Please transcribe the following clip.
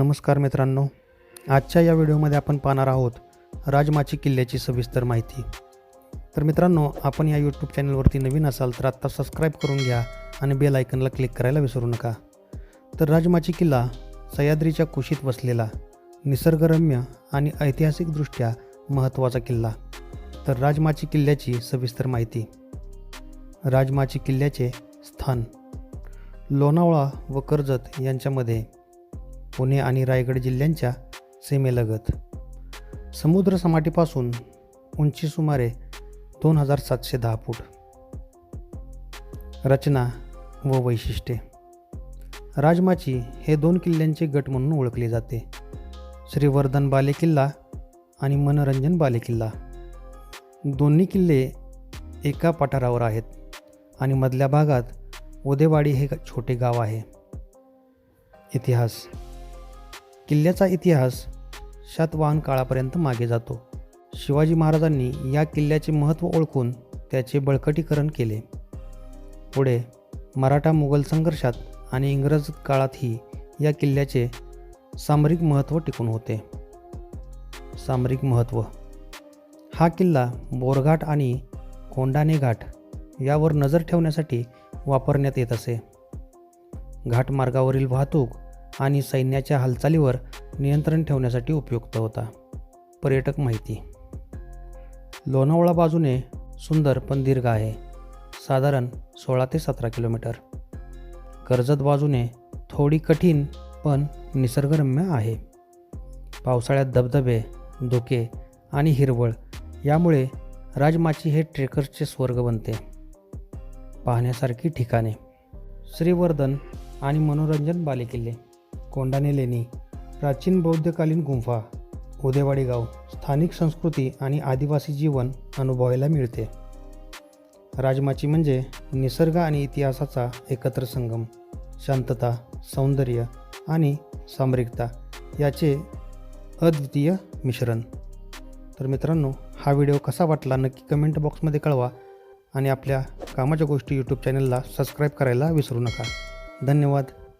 नमस्कार मित्रांनो. आजच्या या व्हिडिओमध्ये आपण पाहणार आहोत राजमाची किल्ल्याची सविस्तर माहिती. तर मित्रांनो आपण या यूट्यूब चॅनलवरती नवीन असाल तर आत्ता सबस्क्राईब करून घ्या आणि बेल आयकनला क्लिक करायला विसरू नका. तर राजमाची किल्ला सह्याद्रीच्या कुशीत वसलेला निसर्गरम्य आणि ऐतिहासिकदृष्ट्या महत्त्वाचा किल्ला. तर राजमाची किल्ल्याची सविस्तर माहिती. राजमाची किल्ल्याचे स्थान लोणावळा व कर्जत यांच्यामध्ये पुणे आणि रायगड जिल्ह्यांच्या सीमेलगत. समुद्र सपाटीपासून उंची सुमारे दोन हजार सातशे दहा फूट. रचना व वैशिष्ट्ये. राजमाची हे दोन किल्ल्यांचे गट म्हणून ओळखले जाते. श्रीवर्धन बालेकिल्ला आणि मनोरंजन बालेकिल्ला दोन्ही किल्ले एका पठारावर आहेत आणि मधल्या भागात उदेवाडी हे छोटे गाव आहे. इतिहास. किल्ल्याचा इतिहास शातवाहन काळापर्यंत मागे जातो. शिवाजी महाराजांनी या किल्ल्याचे महत्त्व ओळखून त्याचे बळकटीकरण केले. पुढे मराठा मुघल संघर्षात आणि इंग्रज काळातही या किल्ल्याचे सामरिक महत्त्व टिकून होते. सामरिक महत्त्व. हा किल्ला बोरघाट आणि कोंडाणे घाट यावर नजर ठेवण्यासाठी वापरण्यात येत असे. घाटमार्गावरील वाहतूक आणि सैन्याच्या हालचालीवर नियंत्रण ठेवण्यासाठी उपयुक्त होता. पर्यटक माहिती. लोणावळा बाजूने सुंदर पण दीर्घ आहे. साधारण सोळा ते सतरा किलोमीटर. कर्जत बाजूने थोडी कठीण पण निसर्गरम्य आहे. पावसाळ्यात धबधबे धुके आणि हिरवळ यामुळे राजमाची हे ट्रेकर्सचे स्वर्ग बनते. पाहण्यासारखी ठिकाणे. श्रीवर्धन आणि मनोरंजन बालेकिल्ले. कोंडाने लेणी प्राचीन बौद्धकालीन गुंफा उदेवाडी गाव स्थानिक संस्कृती आणि आदिवासी जीवन अनुभवायला मिळते. राजमाची म्हणजे निसर्ग आणि इतिहासाचा एकत्र संगम शांतता सौंदर्य आणि सामरिकता याचे अद्वितीय मिश्रण. तर मित्रांनो हा व्हिडिओ कसा वाटला नक्की कमेंट बॉक्समध्ये कळवा आणि आपल्या कामाच्या गोष्टी यूट्यूब चॅनलला सबस्क्राईब करायला विसरू नका. धन्यवाद.